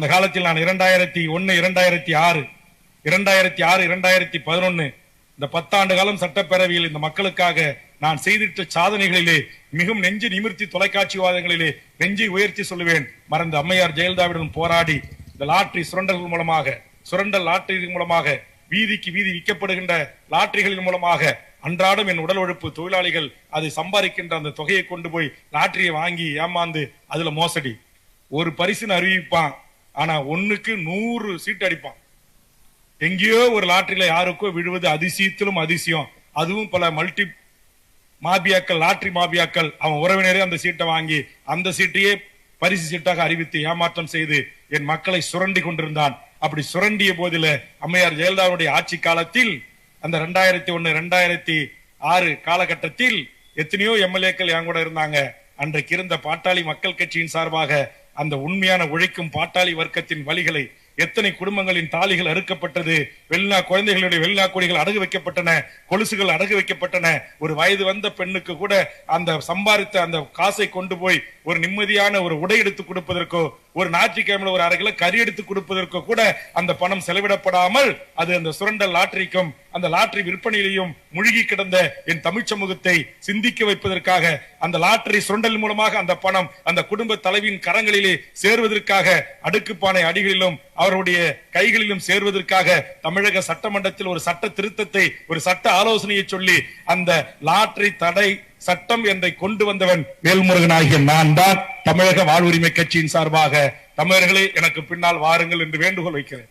அந்த காலத்தில் நான் இரண்டாயிரத்தி ஒன்னு இரண்டாயிரத்தி ஆறு இரண்டாயிரத்தி ஆறு இரண்டாயிரத்தி பதினொன்னு இந்த பத்தாண்டு காலம் சட்டப்பேரவையில் இந்த மக்களுக்காக நான் செய்திட்ட சாதனைகளிலே மிகவும் நெஞ்சு நிமிர்த்தி தொலைக்காட்சி வாதங்களிலே நெஞ்சை உயர்த்தி சொல்லுவேன். மறந்த அம்மையார் ஜெயலலிதாவிடம் போராடி இந்த லாட்ரி சுரண்டல்கள் மூலமாக சுரண்டல் லாட்டரி மூலமாக வீதிக்கு வீதி விற்கப்படுகின்ற லாட்டரிகளின் மூலமாக அன்றாடம் என் உடல் உழைப்பு தொழிலாளிகள் அதை சம்பாதிக்கின்ற அந்த தொகையை கொண்டு போய் லாட்டரியை வாங்கி ஏமாந்து அதுல மோசடி. ஒரு பரிசுன்னு அறிவிப்பான். ஆனா ஒண்ணுக்கு நூறு சீட் அடிப்பான். எங்கேயோ ஒரு லாட்டரியில யாருக்கோ விழுவது அதிசயத்திலும் அதிசயம். அதுவும் பல மல்டி மாபியாக்கள் லாட்டரி மாபியாக்கள் அவன் உறவினரே அந்த சீட்டை வாங்கி அந்த சீட்டையே பரிசு சீட்டாக அறிவித்து ஏமாற்றம் செய்து என் மக்களை சுரண்டி கொண்டிருந்தான். அப்படி சுரண்டிய போதில அம்மையார் ஜெயலலிதாவுடைய ஆட்சி காலத்தில் அந்த ரெண்டாயிரத்தி ஒன்னு ரெண்டாயிரத்தி ஆறு காலகட்டத்தில் எத்தனையோ எம்எல்ஏக்கள் என் கூட இருந்தாங்க. அன்றைக்கு இருந்த பாட்டாளி மக்கள் கட்சியின் சார்பாக அந்த உண்மையான உழைக்கும் பாட்டாளி வர்க்கத்தின் வழிகளை எத்தனை குடும்பங்களின் தாலிகள் அறுக்கப்பட்டது வெளிநா குழந்தைகளுடைய வெளிநா கொடிகள் அடகு வைக்கப்பட்டன கொலுசுகள் அடகு வைக்கப்பட்டன. ஒரு வயது வந்த பெண்ணுக்கு கூட அந்த சம்பாதித்த அந்த காசை கொண்டு போய் ஒரு நிம்மதியான ஒரு உடை எடுத்து கொடுப்பதற்கோ ஒரு ஞாயிற்றுக்கிழமையில ஒரு அரை கிலோ கறி எடுத்து கொடுப்பதற்கு கூட அந்த பணம் செலவிடப்படாமல் அது அந்த சுரண்டல் லாட்டரிக்கும் அந்த லாட்டரி விற்பனையிலையும் முழுகி கிடந்த என் தமிழ் சமூகத்தை சிந்திக்க வைப்பதற்காக அந்த லாட்டரி சுரண்டல் மூலமாக அந்த பணம் அந்த குடும்ப தலைவியின் கரங்களிலே சேர்வதற்காக அடுக்குப்பானை அடிகளிலும் அவருடைய கைகளிலும் சேர்வதற்காக தமிழக சட்டமன்றத்தில் ஒரு சட்ட திருத்தத்தை ஒரு சட்ட ஆலோசனையை சொல்லி அந்த லாட்டரி தடை சட்டம் என்றை கொண்டு வந்தவன் வேல்முருகன் ஆகிய நான் தான். தமிழக வாழ்வுரிமை கட்சியின் சார்பாக தமிழர்களே எனக்கு பின்னால் வாருங்கள் என்று வேண்டுகோள் வைக்கிறேன்.